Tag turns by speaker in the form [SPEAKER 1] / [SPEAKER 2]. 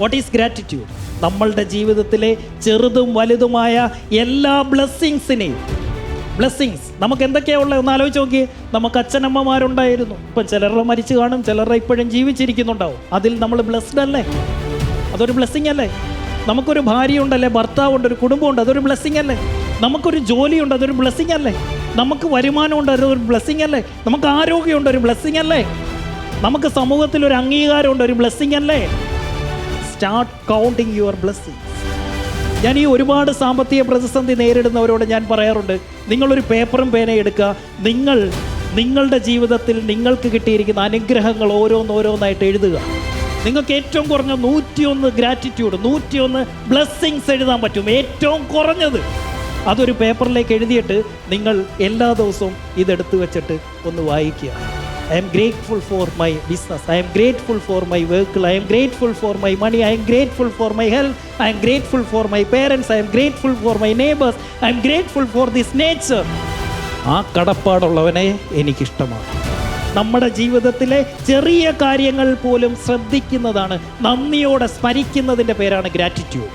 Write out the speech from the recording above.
[SPEAKER 1] What is gratitude നമ്മളുടെ ജീവിതത്തിലെ ചെറുതും വലുതുമായ എല്ലാ ബ്ലെസ്സിങ്സിനെയും ബ്ലെസ്സിങ്സ് നമുക്ക് എന്തൊക്കെയാ ഉള്ളത്? ഒന്ന് ആലോചിച്ച് നോക്കിയേ. നമുക്ക് അച്ഛനമ്മമാരുണ്ടായിരുന്നു. ഇപ്പം ചിലരുടെ മരിച്ചു കാണും ചിലരുടെ ഇപ്പോഴും ജീവിച്ചിരിക്കുന്നുണ്ടാവും. അതിൽ നമ്മൾ ബ്ലെസ്ഡ് അല്ലേ? അതൊരു ബ്ലെസ്സിങ് അല്ലേ? നമുക്കൊരു ഭാര്യയുണ്ടല്ലേ? ഭർത്താവുണ്ട് ഒരു കുടുംബമുണ്ട് അതൊരു ബ്ലെസ്സിങ് അല്ലേ? നമുക്കൊരു ജോലിയുണ്ട് അതൊരു ബ്ലെസ്സിങ് അല്ലേ? നമുക്ക് വരുമാനമുണ്ട് അതൊരു ബ്ലെസ്സിങ് അല്ലേ? നമുക്ക് ആരോഗ്യമുണ്ട് ഒരു ബ്ലെസ്സിങ് അല്ലേ? നമുക്ക് സമൂഹത്തിൽ ഒരു അംഗീകാരമുണ്ട് ഒരു ബ്ലെസ്സിങ് അല്ലേ? സ്റ്റാർട്ട് കൗണ്ടിങ് യുവർ ബ്ലെസ്സിങ് ഞാൻ ഈ ഒരുപാട് സാമ്പത്തിക പ്രതിസന്ധി നേരിടുന്നവരോട് ഞാൻ പറയാറുണ്ട് നിങ്ങളൊരു പേപ്പറും പേനയും എടുക്കുക. നിങ്ങൾ നിങ്ങളുടെ ജീവിതത്തിൽ നിങ്ങൾക്ക് കിട്ടിയിരിക്കുന്ന അനുഗ്രഹങ്ങൾ ഓരോന്നോരോന്നായിട്ട് എഴുതുക. നിങ്ങൾക്ക് ഏറ്റവും കുറഞ്ഞ നൂറ്റിയൊന്ന് ഗ്രാറ്റിറ്റ്യൂഡ് നൂറ്റിയൊന്ന് ബ്ലെസ്സിങ്സ് എഴുതാൻ പറ്റും. ഏറ്റവും കുറഞ്ഞത്. അതൊരു പേപ്പറിലേക്ക് എഴുതിയിട്ട് നിങ്ങൾ എല്ലാ ദിവസവും ഇതെടുത്ത് വെച്ചിട്ട് ഒന്ന് വായിക്കുക. I am grateful for my business I am grateful for my work I am grateful for my money I am grateful for my health I am grateful for my parents I am grateful for my neighbours I am grateful for this nature ആ കടപ്പാടുള്ളവനെ എനിക്കിഷ്ടമാണ്. നമ്മുടെ ജീവിതത്തിലെ ചെറിയ കാര്യങ്ങൾ പോലും ശ്രദ്ധിക്കുന്നതാണ്. നന്ദിയോടെ സ്മരിക്കുന്നതിന്റെ പേരാണ് ഗ്രാറ്റിറ്റ്യൂഡ്